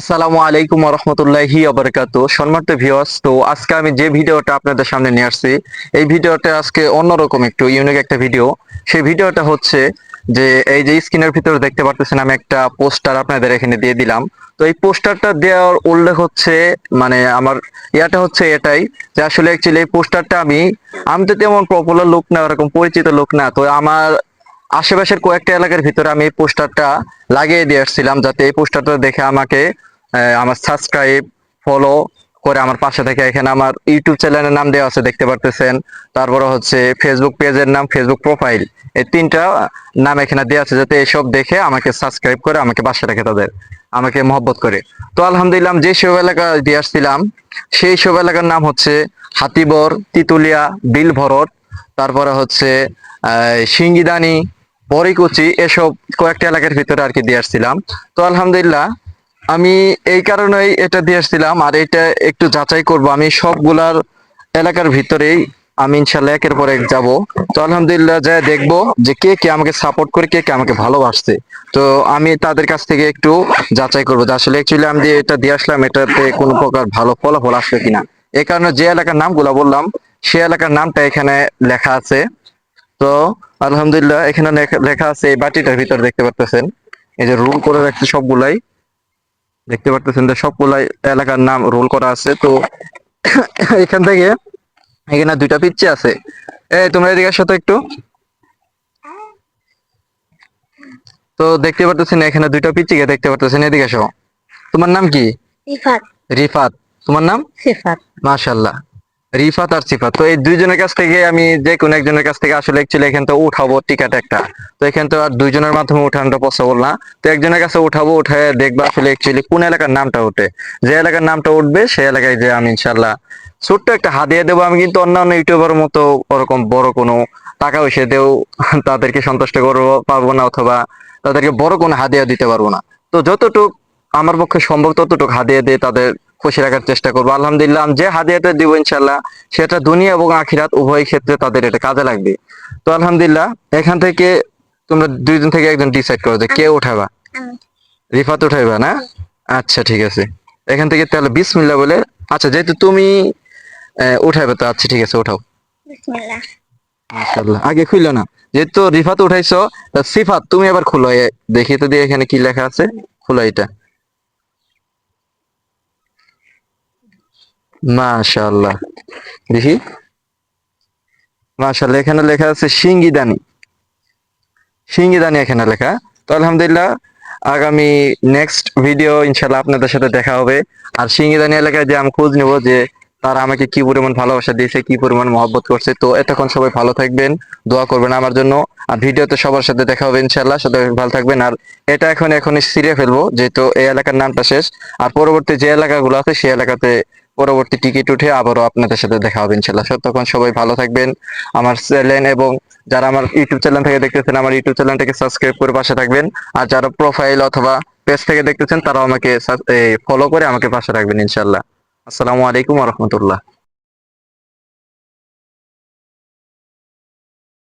আসসালামু আলাইকুম রহমতুল্লাহি আবরকাত সম্মানিত ভিউয়ার্স তো আজকে আমি যে ভিডিওটা আপনাদের সামনে নিয়ে আসছি, এই ভিডিওটা আজকে অন্যরকম একটু ইউনিক একটা ভিডিও সেই ভিডিওটা হচ্ছে যে, এই যে স্ক্রিনের ভিতরে দেখতে পারতেছেন আমি একটা পোস্টার আপনাদের এখানে দিয়ে দিলাম। তো এই পোস্টারটা দেওয়ার উল্লেখ হচ্ছে মানে আমার ইয়াটা হচ্ছে এটাই যে, আসলে অ্যাকচুয়ালি এই পোস্টারটা আমি আমি তো তেমন পপুলার লোক না এরকম পরিচিত লোক না। তো আমার আশেপাশের কয়েকটা এলাকার ভিতরে আমি এই পোস্টারটা লাগিয়ে দিয়ে আসছিলাম যাতে এই পোস্টারটা দেখে আমাকে আমার সাবস্ক্রাইব ফলো করে আমার পাশে থেকে এখানে আমার ইউটিউব চ্যানেলের নাম দেওয়া আছে, দেখতে পারতেছেন। তারপরে হচ্ছে ফেসবুক পেজের নাম ফেসবুক প্রোফাইল এই তিনটা নাম এখানে দেওয়া আছে যাতে এসব দেখে আমাকে সাবস্ক্রাইব করে আমাকে পাশে রাখে তাদের, আমাকে মহব্বত করে। তো আলহামদুলিল্লাহ যে সব এলাকা দিয়ে আসছিলাম, সেই সব এলাকার নাম হচ্ছে হাতিবর, তিতুলিয়া বিল ভরত তারপরে হচ্ছে সিঙ্গিদানি বরিকুচি এসব কয়েকটা এলাকার ভিতরে আর কি দিয়ে আসছিলাম। তো আলহামদুলিল্লাহ, আমি এই কারণেই এটা দিয়ে আসছিলাম আর এটা একটু যাচাই করব। আমি সবগুলার এলাকার ভিতরেই আমি ইনশাল্লাহ একের পর এক যাব। তো আলহামদুলিল্লাহ যা দেখব যে কে কে আমাকে সাপোর্ট করে, কে কে আমাকে ভালোবাসছে। তো আমি তাদের কাছ থেকে একটু যাচাই করব আসলে অ্যাকচুয়ালি আমি এটা দিয়ে আসলাম, এটাতে কোনো প্রকার ভালো ফলাফল আসবে কিনা। এই কারণে যে এলাকার নামগুলো বললাম, সে এলাকার নামটা এখানে লেখা আছে। তো আলহামদুলিল্লাহ এখানে লেখা- আছে এই বাটিটার ভিতর দেখতে পারতেছেন। এই যে রোল করে রাখছে সবগুলাই। দেখতে পারতেছেন যে সবগুলাই এলাকার নাম রোল করা আছে। তো এখান থেকে এখানে দুইটা পিচ্ছি আছে। এই তোমরা এদিকে আসো তো একটু। তো দেখতে পারতেছেন এখানে দুইটা পিচ্চিকে দেখতে পারতেছেন। এদিকে আসো। তোমার নাম কি? রিফাত। রিফাত। তোমার নাম? সিফাত মাশাল্লাহ রিফাত আর সিফাত। তো এই দুইজনের কাছ থেকে আমি যে কোনো একজনের কাছ থেকে আসলে অ্যাকচুয়ালি এখান থেকে উঠাবো টিকিট একটা। তো এখান তো আর দুইজনের মাধ্যমে উঠানোটা পসিবল না। তো একজনের কাছে উঠাবো উঠে দেখব আসলে অ্যাকচুয়ালি কোন এলাকার নামটা উঠে। যে এলাকার নামটা উঠবে সেই এলাকায় যে আমি ইনশাল্লাহ ছোট্ট একটা হাদিয়া দেবো। আমি কিন্তু অন্যান্য ইউটিউবার মতো ওরকম বড় কোনো টাকা পয়সা দেও তাদেরকে সন্তুষ্ট করব, পারব না অথবা তাদেরকে বড় কোনো হাদিয়া দিতে পারব না। তো যতটুক আমার পক্ষে সম্ভব ততটুক হাদিয়া দিয়ে তাদের খুশি রাখার চেষ্টা করব। আলহামদুলিল্লাহ যে হাদিয়াটা দিব ইনশাল্লাহ সেটা দুনিয়া এবং আখিরাত উভয় ক্ষেত্রে তাদের এটা কাজে লাগবে। তো আলহামদুলিল্লাহ এখান থেকে তোমরা দুইজন থেকে একজন ডিসাইড করো যে কে উঠাবা। রিফাত উঠাইবা না? আচ্ছা ঠিক আছে। এখান থেকে তাহলে বিসমিল্লাহ বলে আচ্ছা যেহেতু তুমি উঠাইবে তো আচ্ছা ঠিক আছে উঠাও। মাশাআল্লাহ আগে খুললো না। যেহেতু রিফাত উঠাইছো সিফাত তুমি এবার খুলো দেখি তো দিয়ে এখানে কি লেখা আছে? খুলো এটা। মাশাআল্লাহ। দেখি। মাশাআল্লাহ, এখানে লেখা আছে সিঙ্গিদানি। সিঙ্গিদানি এখানে লেখা। তো আলহামদুলিল্লাহ, আগামী নেক্সট ভিডিও ইনশাল্লাহ আপনাদের সাথে দেখা হবে। আর সিঙ্গিদানি এলাকায় যে আমি খোঁজ নেব যে তারা আমাকে কি পরিমাণ ভালোবাসা দিয়েছে, কি পরিমাণ মহব্বত করছে, তো এতক্ষণ সবাই ভালো থাকবেন, দোয়া করবেন আমার জন্য। আর ভিডিওতে সবার সাথে দেখা হবে ইনশাল্লাহ সবাই ভালো থাকবেন। আর এটা এখন এখন সিরিয়ে ফেলব, যেহেতু এই এলাকার নামটা শেষ। আর পরবর্তী যে এলাকাগুলো আছে, সেই এলাকাতে পরবর্তী টিকিট উঠে আবারও আপনাদের সাথে দেখা হবে ইনশাল্লাহ তখন সবাই ভালো থাকবেন। আমার চ্যানেল এবং যারা আমার ইউটিউব চ্যানেল থেকে দেখতেছেন, আমার ইউটিউব চ্যানেলটাকে সাবস্ক্রাইব করে পাশে থাকবেন। আর যারা প্রোফাইল অথবা পেজ থেকে দেখতেছেন, তারাও আমাকে ফলো করে আমাকে পাশে রাখবেন ইনশাল্লাহ আসসালামু আলাইকুম রহমতুল্লাহ।